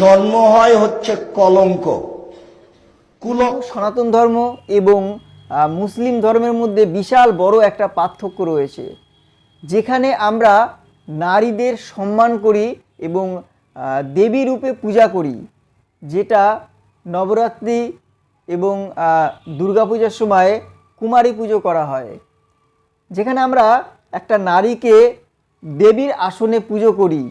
জন্ম হয় হচ্ছে কলঙ্ক। কুলক সনাতন ধর্ম এবং মুসলিম ধর্মের মধ্যে বিশাল বড় একটা পার্থক্য রয়েছে, যেখানে আমরা নারীদের সম্মান করি এবং দেবী রূপে পূজা করি, যেটা নবরাত্রি এবং দুর্গাপূজার সময় কুমারী পুজো করা হয়। যেখানে আমরা একটা নারীকে দেবীর আসনে পুজো করি,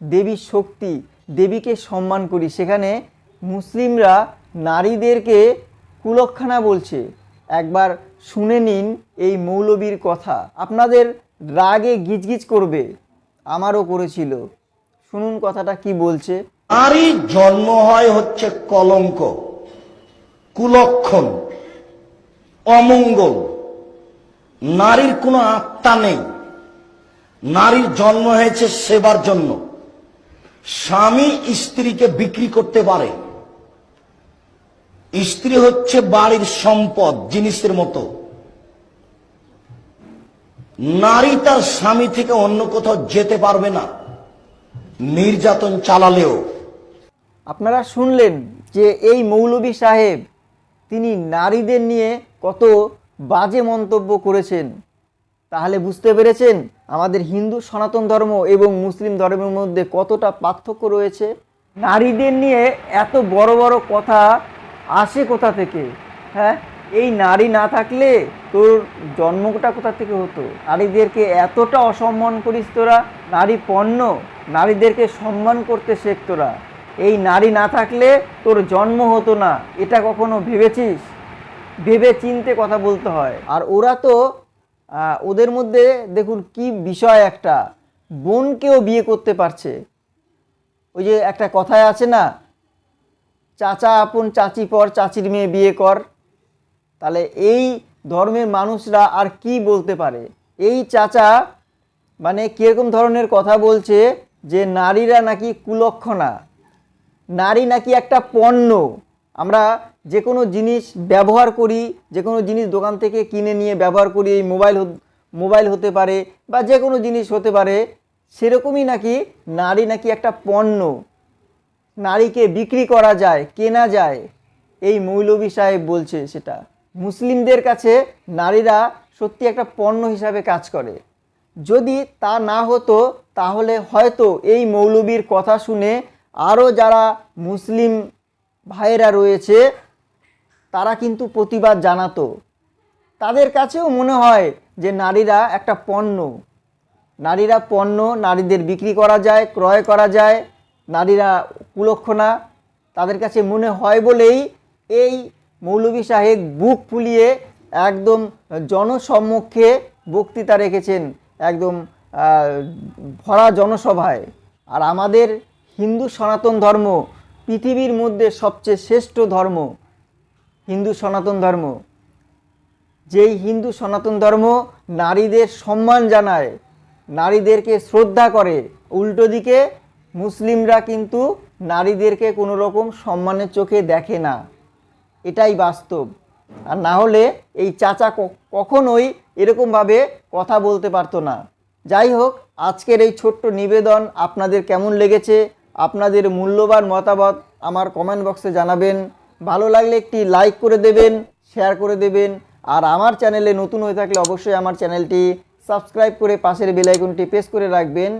দেবীর শক্তি দেবীকে সম্মান করি। সেখানে মুসলিমরা নারীদেরকে কুলক্ষণা বলছে। একবার শুনে নিন এই মৌলবীর কথা। আপনাদের রাগে গিজগিজ করবে। আমারও করেছিল। শুনুন কথাটা কি বলছে। নারীর জন্ম হয় হচ্ছে কলঙ্ক, কুলক্ষণ, অমঙ্গল। নারীর কোনো আত্মা নেই। নারীর জন্ম হয়েছে সেবার জন্য। স্বামী স্ত্রীকে বিক্রি করতে পারে। স্ত্রী হচ্ছে বাড়ির সম্পদ, জিনিসের মতো। নারী তার স্বামী থেকে অন্য কোথাও যেতে পারবে না। নির্যাতন চালালেও। আপনারা শুনলেন যে এই মৌলবী সাহেব, তিনি নারীদের নিয়ে কত বাজে মন্তব্য করেছেন। তাহলে বুঝতে পেরেছেন আমাদের হিন্দু সনাতন ধর্ম এবং মুসলিম ধর্মের মধ্যে কতটা পার্থক্য রয়েছে? নারীদের নিয়ে এত বড় বড় কথা আসে কোথা থেকে? হ্যাঁ? এই নারী না থাকলে তোর জন্মটা কোথা থেকে হতো? নারীদেরকে এতটা অসম্মান করিস তোরা, নারী পণ্য, নারীদেরকে সম্মান করতে শেখ তোরা। এই নারী না থাকলে তোর জন্ম হতো না, এটা কখনো ভেবেছিস? ভেবে চিনতে কথা বলতে হয়। আর ওরা তো ওদের মধ্যে দেখুন কি বিষয় একটা। বোনকেও বিয়ে করতে পারছে। ওই যে একটা কথায় আছে না, চাচা আপন চাচি পর চাচির মেয়ে বিয়ে কর। তাহলে এই ধর্মের মানুষরা আর কি বলতে পারে? এই চাচা মানে কীরকম ধরনের কথা বলছে যে, নারীরা নাকি কুলক্ষণা। নারী নাকি একটা পণ্য। আমরা যে কোনো জিনিস ব্যবহার করি যে কোনো জিনিস দোকান থেকে কিনে নিয়ে ব্যবহার করি, এই মোবাইল মোবাইল হতে পারে বা যে কোনো জিনিস হতে পারে, সেরকমই নাকি নারী নাকি একটা পণ্য নারীকে বিক্রি করা যায়, কেনা যায়? এই মৌলভী সাহেব বলছে সেটা। মুসলিমদের কাছে নারীরা সত্যি একটা পণ্য হিসাবে কাজ করে। যদি তা না হতো, তাহলে হয়তো এই মৌলবীর কথা শুনে আরও যারা মুসলিম ভাইয়েরা রয়েছে, তারা কিন্তু প্রতিবাদ জানাতো। তাদের কাছেও মনে হয় যে নারীরা একটা পণ্য। নারীরা পণ্য নারীদের বিক্রি করা যায়, ক্রয় করা যায়, নারীরা কুলক্ষণা। তাদের কাছে মনে হয় বলেই এই মৌলভী সাহেব বুক ফুলিয়ে একদম জনসম্মুখে বক্তৃতা রেখেছেন একদম ভরা জনসভায়। আর আমাদের হিন্দু সনাতন ধর্ম পৃথিবীর মধ্যে সবচেয়ে শ্রেষ্ঠ ধর্ম হিন্দু সনাতন ধর্ম। যেই হিন্দু সনাতন ধর্ম নারীদের সম্মান জানায়, নারীদেরকে শ্রদ্ধা করে, উল্টো দিকে মুসলিমরা কিন্তু নারীদেরকে কোনো রকম সম্মানের চোখে দেখে না। এটাই বাস্তব। আর না হলে এই চাচা কখনোই এরকমভাবে কথা বলতে পারতো না। যাই হোক, আজকের এই ছোট্ট নিবেদন আপনাদের কেমন লেগেছে আপনাদের মূল্যবান মতামত আমার কমেন্ট বক্সে জানাবেন। ভালো লাগলে একটি লাইক করে দেবেন শেয়ার করে দেবেন। আর আমার চ্যানেলে নতুন হয়ে থাকলে অবশ্যই আমার চ্যানেলটি সাবস্ক্রাইব করে পাশের বেল আইকনটি প্রেস করে রাখবেন।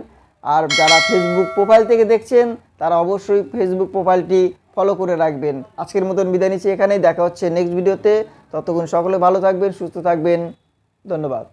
আর যারা ফেসবুক প্রোফাইল থেকে দেখছেন, তারা অবশ্যই ফেসবুক প্রোফাইলটি ফলো করে রাখবেন। আজকের মতন বিদায় নিচ্ছি এখানেই। দেখা হচ্ছে নেক্সট ভিডিওতে ততক্ষণ সকলে ভালো থাকবেন, সুস্থ থাকবেন। ধন্যবাদ।